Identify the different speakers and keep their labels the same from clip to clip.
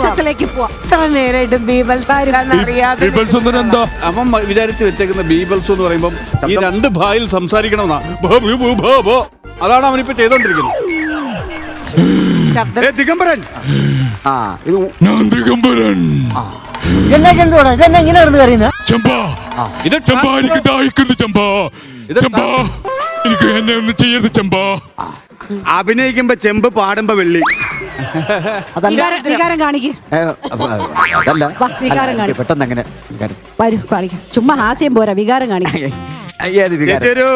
Speaker 1: പോവാം. ഇത്ര നേരമായിട്ട് അറിയാതെ
Speaker 2: എന്താ?
Speaker 3: അവൻ മ- വെച്ചേക്കുന്ന ബീബൽസ് എന്ന് പറയുമ്പോൾ ഈ രണ്ട് ഭായിൽ സംസാരിക്കണമെന്നാ. ഭ, ഭു, ഭു, ഭ, ഭ. അതാണ് അവനിപ്പോ ചെയ്തോണ്ടിരിക്കുന്നത്.
Speaker 1: ശബ്ദം
Speaker 3: ഏ, ദിഗംബരൻ.
Speaker 4: ആ ഇത് ഉ-
Speaker 2: ഞാൻ ദിഗംബരൻ.
Speaker 5: എന്നാ ചന്തോടാ? ഇതെന്നാ ഇങ്ങനെ നടന്ന് കറിയുന്നത്
Speaker 2: ചമ്പാ.
Speaker 3: ഇത്
Speaker 2: ചമ്പാ എനിക്ക് ദാഹിക്കുന്നു ചമ്പാ.
Speaker 3: ഇത്
Speaker 2: ചമ്പാ. എനിക്ക് എന്നെ ഒന്നും ചെയ്യരുത് ചമ്പാ.
Speaker 6: അഭിനയിക്കുമ്പോ ചെമ്പ് പാടുമ്പോ വെള്ളി.
Speaker 4: അതല്ല.
Speaker 7: വികാരം വികാരം കാണിക്ക്.
Speaker 4: ഏ, അപ്പൊ, അതല്ല.
Speaker 7: വാ, വികാരം
Speaker 4: അല്ല,
Speaker 7: കാണിക്ക്.
Speaker 4: പെട്ടെന്ന് അങ്ങനെ വികാരം.
Speaker 7: വരൂ കാണിക്കാം. ചുമ്മാ ഹാസ്യം പോരാ വികാരം കാണിക്കാം.
Speaker 4: ഏത് വികാരം?
Speaker 6: ചേച്ചി ഒരു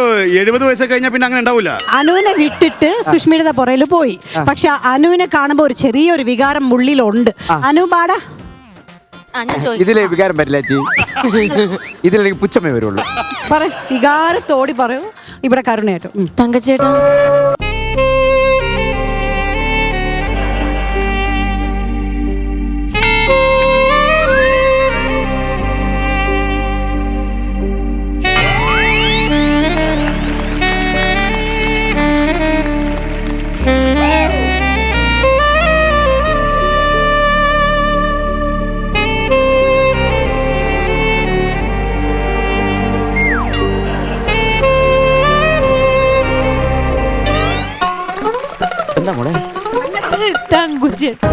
Speaker 6: എഴുപത് വയസ്സൊക്കെ കഴിഞ്ഞാൽ പിന്നെ അങ്ങനെ ഉണ്ടാവില്ല
Speaker 7: അനുവിനെ വിട്ടിട്ട് സുഷ്മിയുടെ പുറയിൽ പോയി. പക്ഷെ അനുവിനെ കാണുമ്പോ ഒരു ചെറിയൊരു വികാരം ഉള്ളിലുണ്ട് അനു പാടാ.
Speaker 8: ആ, ഞാൻ ചോദിക്കാം.
Speaker 4: ഇതിലെ വികാരം പറ്റില്ല ചേച്ചി. ഇതിലെനിക്ക് പുച്ഛമേ വരുള്ളൂ.
Speaker 7: പറ വികാരത്തോടി പറയൂ. ഇവിടെ കരുണയായിട്ടും.
Speaker 8: തങ്കച്ചേട്ടാ.
Speaker 4: എന്താ മോളെ?
Speaker 8: തങ്കുച്ചേട്ടാ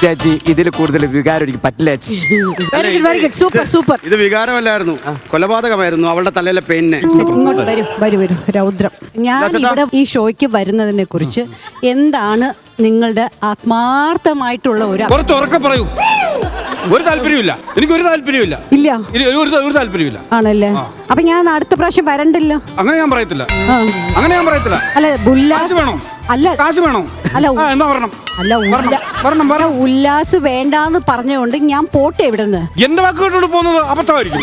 Speaker 4: ചേച്ചി ഇതിൽ കൂടുതൽ വികാരം എനിക്ക് പറ്റില്ല ചേച്ചി.
Speaker 7: Very good very good super super
Speaker 6: ഇത് വികാരമല്ലായിരുന്നു. കൊലപാതകമായിരുന്നു. അവളുടെ തലയിലെ പെയിന്.
Speaker 7: ഇങ്ങോട്ട് വരൂ വരൂ വരൂ. രൗദ്രം. ഞാൻ ഇവിടെ ഈ ഷോയ്ക്ക് വരുന്നതിനെ കുറിച്ച് എന്താണ് നിങ്ങളുടെ ആത്മാർത്ഥമായിട്ടുള്ള ഒരു
Speaker 3: കുറച്ച് ഉറക്കെ പറയൂ. ഒരു താല്പര്യമില്ല എനിക്ക് ഒരു താല്പര്യമില്ല
Speaker 7: ഇല്ല.
Speaker 3: ഇനി ഒരു ഒരു- ഒരു താല്പര്യമില്ല
Speaker 7: ആണല്ലേ? അപ്പൊ ഞാൻ അടുത്ത പ്രാവശ്യം വരണ്ടല്ലോ?
Speaker 3: അങ്ങനെ ഞാൻ പറയത്തില്ല.
Speaker 7: ആ.
Speaker 3: അങ്ങനെ ഞാൻ പറയത്തില്ല.
Speaker 7: അല്ല
Speaker 3: കാശ്
Speaker 7: ഉല്ലാസ്
Speaker 3: വേണോ?
Speaker 7: അല്ല.
Speaker 3: കാശ് വേണോ?
Speaker 7: അല്ല,
Speaker 3: എന്താ എന്നാ പറയണം
Speaker 7: അല്ല ഉല്ല-
Speaker 3: വരണം,
Speaker 7: അല്ല,
Speaker 3: വരണം.
Speaker 7: ഉല്ലാസ് വേണ്ടാന്ന് പറഞ്ഞുകൊണ്ട് ഞാൻ പോട്ടെ ഇവിടുന്ന്.
Speaker 3: എന്റെ വാക്ക് കേട്ടോണ്ട് പോകുന്നത് അബദ്ധമായിരിക്കും.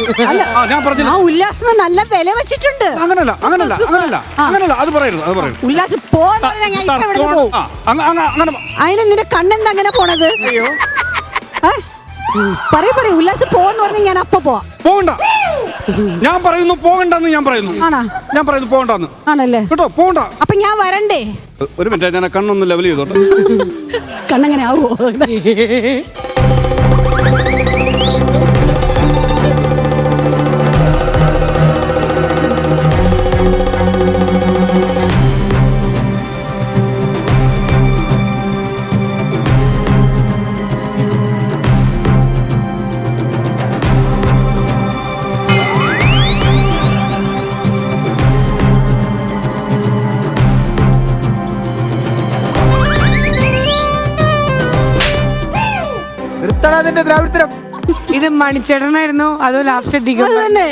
Speaker 3: ആ, ഞാൻ പറഞ്ഞില്ല.
Speaker 7: ആ ഉല്ലാസിന് നല്ല വില വെച്ചിട്ടുണ്ട്.
Speaker 3: അങ്ങനല്ല അങ്ങനല്ല അങ്ങനല്ല അങ്ങനല്ല അത് പറയരുത് അത് പറയരുത്.
Speaker 7: ഉല്ലാസ് പോന്ന് പറഞ്ഞാൽ ഞാൻ ഇപ്പൊ
Speaker 3: ആ അങ്ങ- അങ്ങ- അങ്ങനെ
Speaker 7: അതിന് നിന്റെ കണ്ണെന്താ അങ്ങനെ പോണത്? പറയൂ പറയൂ. ഉല്ലാസ് പോന്ന് പറഞ്ഞാൽ ഞാൻ അപ്പൊ പോവാം.
Speaker 3: പോകണ്ട ഞാൻ പറയുന്നു പോകണ്ടെന്ന് ഞാൻ പറയുന്നു.
Speaker 7: ആണോ?
Speaker 3: ഞാൻ പറയുന്നു പോകണ്ടെന്ന്
Speaker 7: ആണല്ലേ?
Speaker 3: കേട്ടോ പോകണ്ട
Speaker 7: അപ്പൊ ഞാൻ വരണ്ടേ?
Speaker 3: ഒരു മിനിറ്റ് ഞാൻ ആ കണ്ണൊന്ന് ലെവൽ ചെയ്തോട്ടെ.
Speaker 7: കണ്ണങ്ങനെ ആവോ?
Speaker 4: നിർത്തണ നിന്റെ ദ്രാവിഡത്തരം
Speaker 1: ഇത് മണിച്ചേട്ടനായിരുന്നു? അതോ ലാസ്റ്റ്
Speaker 7: അത് തന്നെ.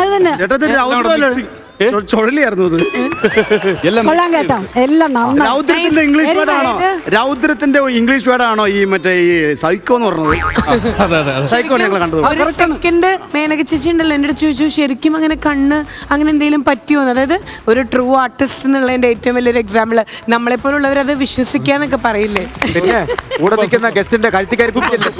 Speaker 7: അത് തന്നെ.
Speaker 6: ചുഴലിയായിരുന്നു അത്.
Speaker 3: എല്ലാം
Speaker 7: കൊള്ളാൻ കേട്ടോ. എല്ലാം നന്നായി.
Speaker 6: രൗദ്രത്തിന്റെ ഇംഗ്ലീഷ് വേർഡാണോ രൗദ്രത്തിന്റെ ഇംഗ്ലീഷ് വേർഡാണോ ഈ മറ്റേ ഈ സൈക്കോ എന്ന് പറഞ്ഞത്?
Speaker 3: അതെ അതെ അതെ.
Speaker 6: സൈക്കോ ഞങ്ങൾ കണ്ടത്.
Speaker 1: സെക്കൻഡ് മേനക ചേച്ചി ഉണ്ടല്ലോ എന്നോട് അടുത്ത് ചോദിച്ചു ശരിക്കും അങ്ങനെ കണ്ണ് അങ്ങനെ എന്തെങ്കിലും പറ്റിയോന്ന് അതായത് ഒരു ട്രൂ ആർട്ടിസ്റ്റ് എന്നുള്ളതിന്റെ ഏറ്റവും വലിയൊരു എക്സാമ്പിൾ നമ്മളെപ്പോലുള്ളവർ അത് വിശ്വസിക്കാന്നൊക്കെ പറയില്ലേ?
Speaker 4: പിന്നെ കൂടെ നിൽക്കുന്ന ഗസ്റ്റിന്റെ കഴുത്തിക്കാരി കുട്ടിയല്ലേ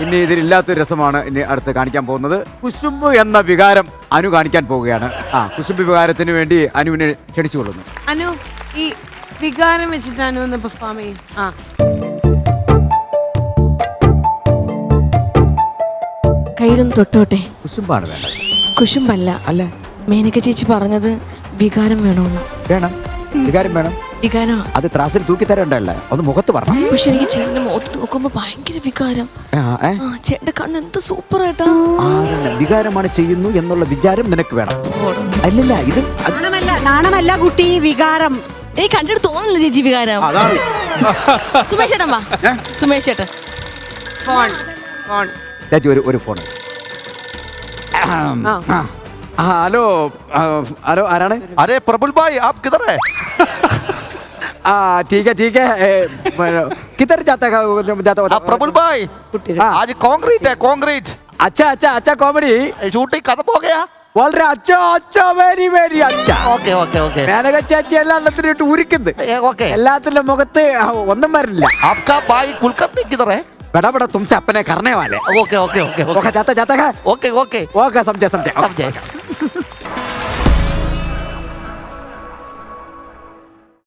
Speaker 4: ഇനി ഇതിലില്ലാത്തൊരു രസമാണ് ഇനി അടുത്ത് കാണിക്കാൻ പോകുന്നത്. കുശുമ്പ് എന്ന വികാരം അനു കാണിക്കാൻ പോവുകയാണ്. ആ കുശുമ്പ് വികാരത്തിന് വേണ്ടി അനുവിനെ ക്ഷണിച്ചു കൊള്ളുന്നു
Speaker 1: അനു ഈ വികാരം വെച്ചിട്ട് അനു ഒന്ന് പെർഫോം ചെയ്യും. ആ.
Speaker 8: കയ്യിലൊന്ന് തൊട്ടോട്ടെ.
Speaker 4: കുശുമ്പാണ് വേണ്ടത്.
Speaker 8: കുശുമ്പല്ല.
Speaker 4: അല്ല.
Speaker 8: മേനക ചേച്ചി പറഞ്ഞത് വികാരം വേണമെന്ന്
Speaker 4: വേണം. വികാരം വേണം.
Speaker 8: വികാരം?
Speaker 4: അത് ത്രാസിൽ തൂക്കി തരണ്ടല്ലേ? ഒന്ന് മുഖത്ത് പറഞ്ഞു
Speaker 8: പക്ഷെ എനിക്ക് ചേട്ടന്റെ മുഖത്ത് നോക്കുമ്പോ ഭയങ്കര വികാരം. ചേട്ടന്റെ കണ്ണ് എന്ത് സൂപ്പർ ആയിട്ടാ
Speaker 4: വികാരമാണ് ചെയ്യുന്നു എന്നുള്ള വിചാരം നിനക്ക് വേണം. അല്ലല്ല ഇത്
Speaker 7: നാണമല്ല നാണമല്ല കുട്ടി വികാരം.
Speaker 8: ഏയ് കണ്ടിട്ട് തോന്നുന്നില്ല ചേച്ചി വികാരം. സുമേഷ് ചേട്ടൻ സുമേഷ്
Speaker 1: ഫോൺ ഫോൺ.
Speaker 4: ചേച്ചി ഒരു ഒരു ഫോൺ. ഹലോ ഹലോ ആരാണ്?
Speaker 9: അരേ പ്രബുൽ ഭായ് ആപ് കിതറേ? है
Speaker 4: ആ ठीक है ठीक है ए, म- किधर जाता है जाता
Speaker 9: आप
Speaker 4: होता
Speaker 9: प्रबुल भाई
Speaker 4: हाँ।
Speaker 9: आज कांक्रीट है कांक्रीट
Speaker 4: अच्छा अच्छा अच्छा कॉमेडी
Speaker 9: शूटिंग खत्म हो गया
Speaker 4: बोल रहे अच्छा अच्छा വെരി വെരി अच्छा
Speaker 9: ओके ओके ओके
Speaker 4: മേനക ചേച്ചി എല്ലാത്തിനും ഇട്ട് ഉരിക്കുന്നത്
Speaker 9: ए, ओके
Speaker 4: എല്ലാത്തിന്റെ മുഖത്ത് ആ, ഒന്നും വരില്ല
Speaker 9: आपका भाई कुलकर्णी किधर है
Speaker 4: बड़ा बड़ा तुमसे अपने करने वाले
Speaker 9: ओके ओके ओके
Speaker 4: ओके जाते जाते हैं
Speaker 9: ओके ओके
Speaker 4: ओके समझे समझे
Speaker 9: समझे